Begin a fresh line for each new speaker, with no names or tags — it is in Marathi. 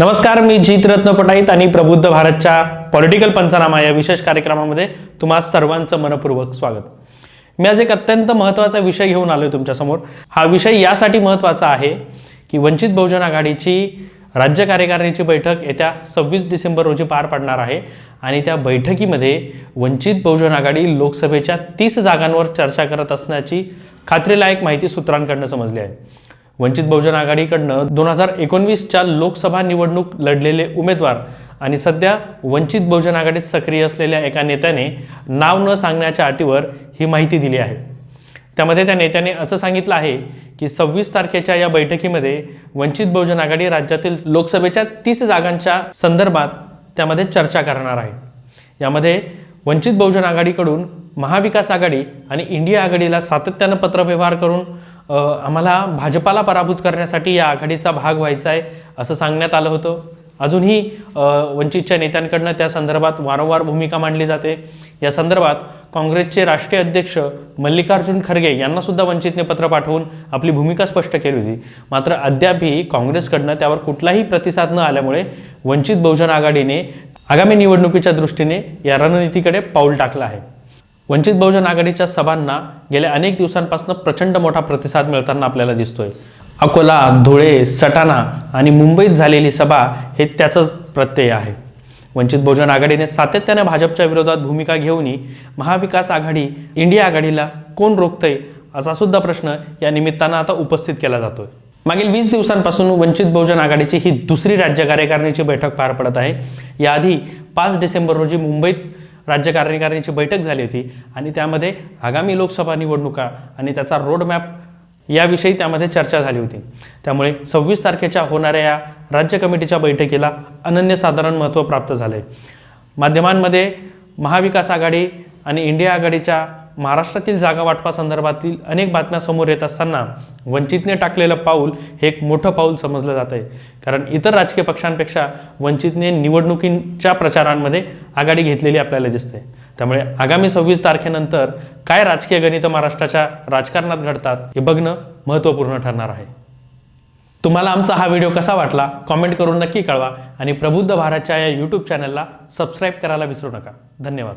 नमस्कार मी जीत रत्न पटाईत आणि प्रबुद्ध भारतच्या पॉलिटिकल पंचनामा या विशेष कार्यक्रमामध्ये तुम्हा सर्वांचं मनपूर्वक स्वागत. मी आज एक अत्यंत महत्त्वाचा विषय घेऊन आलो आहे तुमच्यासमोर. हा विषय यासाठी महत्त्वाचा आहे की वंचित बहुजन आघाडीची राज्य कार्यकारिणीची बैठक येत्या सव्वीस डिसेंबर रोजी पार पडणार आहे आणि त्या बैठकीमध्ये वंचित बहुजन आघाडी लोकसभेच्या तीस जागांवर चर्चा करत असण्याची खात्रीलायक माहिती सूत्रांकडनं समजली आहे. वंचित बहुजन आघाडीकडनं दोन हजार एकोणवीसच्या लोकसभा निवडणूक लढलेले उमेदवार आणि सध्या वंचित बहुजन आघाडीत सक्रिय असलेल्या एका नेत्याने नाव न सांगण्याच्या अटीवर ही माहिती दिली आहे. त्यामध्ये त्या नेत्याने असं सांगितलं आहे की सव्वीस तारखेच्या या बैठकीमध्ये वंचित बहुजन आघाडी राज्यातील लोकसभेच्या तीस जागांच्या संदर्भात त्यामध्ये चर्चा करणार आहे. यामध्ये वंचित बहुजन आघाडीकडून महाविकास आघाडी आणि इंडिया आघाडीला सातत्यानं पत्रव्यवहार करून आम्हाला भाजपाला पराभूत करण्यासाठी या आघाडीचा भाग व्हायचा आहे असं सांगण्यात आलं होतं. अजूनही वंचितच्या नेत्यांकडनं त्या संदर्भात वारंवार भूमिका मांडली जाते. या संदर्भात काँग्रेसचे राष्ट्रीय अध्यक्ष मल्लिकार्जुन खरगे यांनासुद्धा वंचितने पत्र पाठवून आपली भूमिका स्पष्ट केली होती. मात्र अद्यापही काँग्रेसकडनं त्यावर कुठलाही प्रतिसाद न आल्यामुळे वंचित बहुजन आघाडीने आगामी निवडणुकीच्या दृष्टीने या रणनीतीकडे पाऊल टाकलं आहे. वंचित बहुजन आघाडीच्या सभांना गेल्या अनेक दिवसांपासून प्रचंड मोठा प्रतिसाद मिळताना आपल्याला दिसतोय. अकोला धुळे सटाणा आणि मुंबईत झालेली सभा हे त्याचंच प्रत्यय आहे. वंचित बहुजन आघाडीने सातत्याने भाजपच्या विरोधात भूमिका घेऊनही महाविकास आघाडी इंडिया आघाडीला कोण रोखतंय असा सुद्धा प्रश्न या निमित्तानं आता उपस्थित केला जातोय. मागील वीस दिवसांपासून वंचित बहुजन आघाडीची ही दुसरी राज्य कार्यकारिणीची बैठक पार पडत आहे. याआधी पाच डिसेंबर रोजी मुंबईत राज्य कार्यकारिणीची बैठक झाली होती आणि त्यामध्ये आगामी लोकसभा निवडणुका आणि त्याचा रोडमॅप याविषयी त्यामध्ये चर्चा झाली होती. त्यामुळे सव्वीस तारखेच्या होणाऱ्या या राज्य कमिटीच्या बैठकीला अनन्यसाधारण महत्त्व प्राप्त झालं आहे माध्यमांमध्ये महाविकास आघाडी आणि इंडिया आघाडीच्या महाराष्ट्रातील जागा वाटपासंदर्भातील अनेक बातम्या समोर येत असताना वंचितने टाकलेलं पाऊल हे एक मोठं पाऊल समजलं जात आहे. कारण इतर राजकीय पक्षांपेक्षा वंचितने निवडणुकींच्या प्रचारांमध्ये आघाडी घेतलेली आपल्याला दिसते. त्यामुळे आगामी सव्वीस तारखेनंतर काय राजकीय गणित महाराष्ट्राच्या राजकारणात घडतात हे बघणं महत्त्वपूर्ण ठरणार आहे. तुम्हाला आमचा हा व्हिडिओ कसा वाटला कॉमेंट करून नक्की कळवा आणि प्रबुद्ध भारतच्या या यूट्यूब चॅनलला सबस्क्राईब करायला विसरू नका. धन्यवाद.